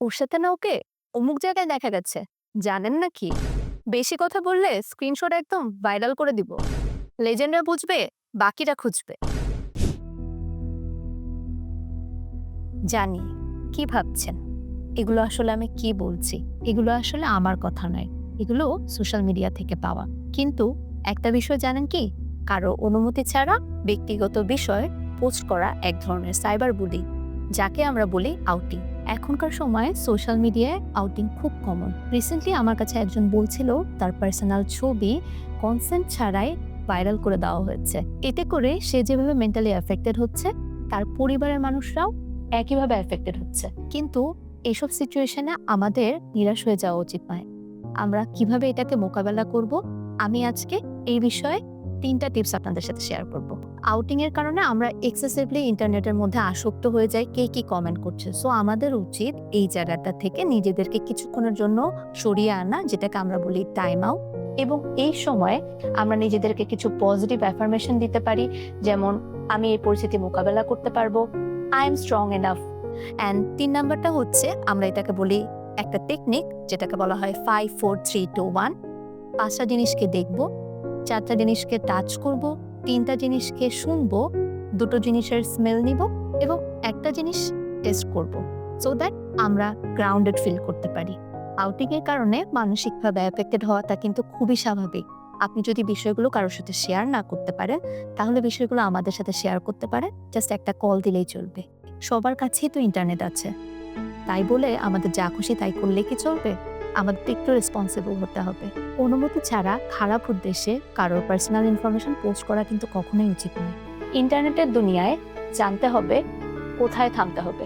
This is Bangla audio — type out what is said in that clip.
ওর সাথে না ওকে অমুক জায়গায় দেখা গেছে। জানেন না কি? বেশি কথা বললে স্ক্রিনশট একদম ভাইরাল করে দিব। লেজেন্ডরা বুঝবে, বাকিরা খুঁজবে। জানি, কি ভাবছেন? এগুলো আসলে আমি কি বলছি? এগুলো আসলে আমার কথা নয়। এগুলো সোশ্যাল মিডিয়া থেকে পাওয়া। কিন্তু একটা বিষয় জানেন কি? কারও অনুমতি ছাড়া ব্যক্তিগত বিষয় পোস্ট করা এক ধরনের সাইবার বুলি, যাকে আমরা বলি আউটিং। এখনকার সময়ে সোশ্যাল মিডিয়ায় আউটিং খুব কমন রিসেন্টলি আমার কাছে একজন বলছিল, তার পার্সোনাল ছবি কনসেন্ট ছাড়াই ভাইরাল করে দেওয়া হয়েছে। এতে করে সে যেভাবে মেন্টালি অ্যাফেক্টেড হচ্ছে, তার পরিবারের মানুষরাও একইভাবে অ্যাফেক্টেড হচ্ছে। কিন্তু এসব সিচুয়েশনে আমাদের নিরাশ হয়ে যাওয়া উচিত নয়। আমরা কীভাবে এটাকে মোকাবেলা করব? আমি আজকে এই বিষয়ে তিনটা টিপস আপনাদের সাথে শেয়ার করব। আউটিং এর কারণে আমরা এক্সেসিভলি ইন্টারনেটের মধ্যে আসক্ত হয়ে যাই, কে কি কমেন্ট করছে। সো আমাদের উচিত এই জায়গাটা থেকে নিজেদেরকে কিছুক্ষণের জন্য সরিয়ে আনা, যেটাকে আমরা বলি টাইম আউট এবং এই সময় আমরা নিজেদেরকে কিছু পজিটিভ অ্যাফার্মেশন দিতে পারি, যেমন, আমি এই পরিস্থিতি মোকাবেলা করতে পারব। I am strong enough and তিন নাম্বারটা হচ্ছে, আমরা এটাকে বলি একটা টেকনিক যেটাকে বলা হয় five four three two one পাঁচটা জিনিসকে দেখব চারটা জিনিসকে টাচ করব, তিনটা জিনিসকে শুনব, দুটো জিনিসের স্মেল নিব এবং একটা জিনিস টেস্ট করব সো দ্যাট আমরা গ্রাউন্ডেড ফিল করতে পারি। আউটিংয়ের কারণে মানসিকভাবে অ্যাফেক্টেড হওয়াটা কিন্তু খুবই স্বাভাবিক। আপনি যদি বিষয়গুলো কারোর সাথে শেয়ার না করতে পারেন, তাহলে বিষয়গুলো আমাদের সাথে শেয়ার করতে পারেন জাস্ট একটা কল দিলেই চলবে। সবার কাছেই তো ইন্টারনেট আছে। তাই বলে আমাদের যা খুশি তাই করলে কি চলবে? আমাদের একটু রেসপন্সিবল হতে হবে। অনুমতি ছাড়া খারাপ উদ্দেশ্যে কারোর পার্সোনাল ইনফরমেশন পোস্ট করা কিন্তু কখনোই উচিত নয়। ইন্টারনেটের দুনিয়ায় জানতে হবে, কোথায় থামতে হবে।